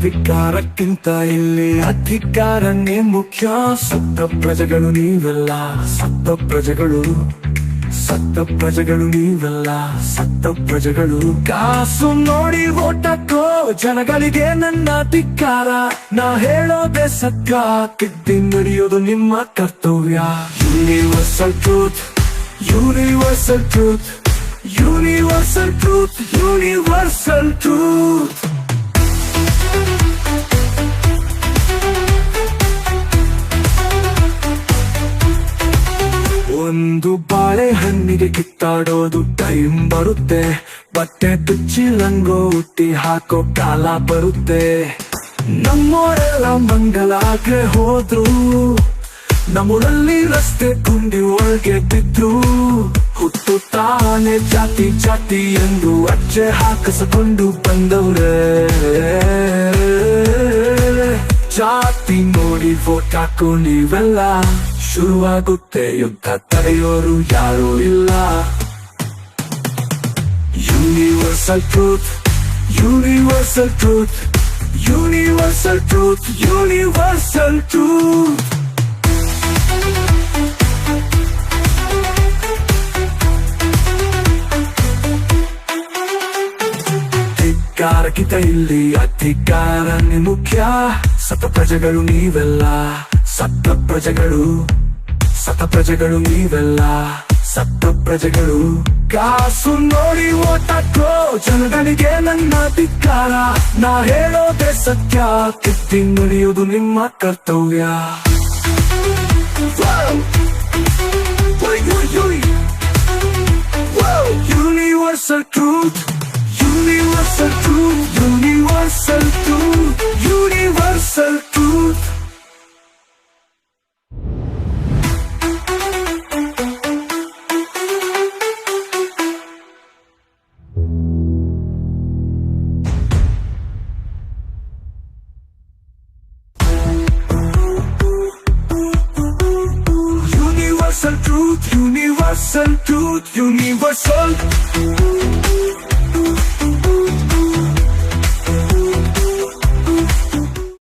ಅಧಿಕಾರಕ್ಕಿಂತ ಇಲ್ಲಿ ಅಧಿಕಾರನೇ ಮುಖ್ಯ. ಸತ್ತ ಪ್ರಜೆಗಳು ನೀವೆಲ್ಲ, ಸತ್ತ ಪ್ರಜೆಗಳು ಸತ್ತ ಪ್ರಜೆಗಳು ನೀವೆಲ್ಲ, ಸತ್ತ ಪ್ರಜೆಗಳು. ಕಾಸು ನೋಡಿ ಓಟಕ್ಕೋ ಜನಗಳಿಗೆ ನನ್ನ ಧಿಕ್ಕಾರ ನಾ ಹೇಳೋದೆ ಸತ್ಯ ತಿದ್ದಿ ನಡೆಯೋದು ನಿಮ್ಮ ಕರ್ತವ್ಯ. Universal truth universal truth universal truth universal truth ಒಂದು ಬಾಳೆಹಣ್ಣಿಗೆ ಕಿತ್ತಾಡೋದು ಟೈಮ್ ಬರುತ್ತೆ. ಬಟ್ಟೆ ತುಚ್ಚಿ ಲಂಗೋ ಹುಟ್ಟಿ ಹಾಕೋ ಕಾಲ ಬರುತ್ತೆ. ನಮ್ಮೋರೆಲ್ಲ ಮಂಗಲಾಗ್ರೆ ಹೋದ್ರು. ನಮ್ಮೂರಲ್ಲಿ ರಸ್ತೆ ಗುಂಡಿ ಒಳಗೆ ಬಿದ್ರು. ಹುಟ್ಟುತ್ತಾನೆ ಜಾತಿ ಜಾತಿ ಎಂದು ಅಜ್ಜೆ ಹಾಕಿಸಿಕೊಂಡು ಬಂದವ್ರೆ. ಜಾತಿ ನೋಡಿ ವೋಟ್ ನೀವೆಲ್ಲ ಶುರುವಾಗುತ್ತೆ ಯುದ್ಧ ತಡೆಯೋರು ಯಾರು ಇಲ್ಲ. Universal truth universal truth universal truth universal truth ಅಧಿಕಾರಕ್ಕಿಂತ ಇಲ್ಲಿ ಅಧಿಕಾರ ಮುಖ್ಯ ಸತ ಪ್ರಜೆಗಳು ನೀವೆಲ್ಲ ಸತ್ತ ಪ್ರಜೆಗಳು ಸತ ಪ್ರಜೆಗಳು ನೀವೆಲ್ಲ ಸತ್ತ ಪ್ರಜೆಗಳು ಕಾಸು ನೋಡಿ ಓಟಕ್ಕೋ ಜನಗಳಿಗೆ ನನ್ನ ಅಧಿಕಾರ ನಾ ಹೇಳೋದೆ ಸತ್ಯ ತಿದ್ದಿ ನುಡಿಯುವುದು ನಿಮ್ಮ ಕರ್ತವ್ಯ universal Oi, universal truth, universal truth, universal truth. Universal truth, universal truth, universal.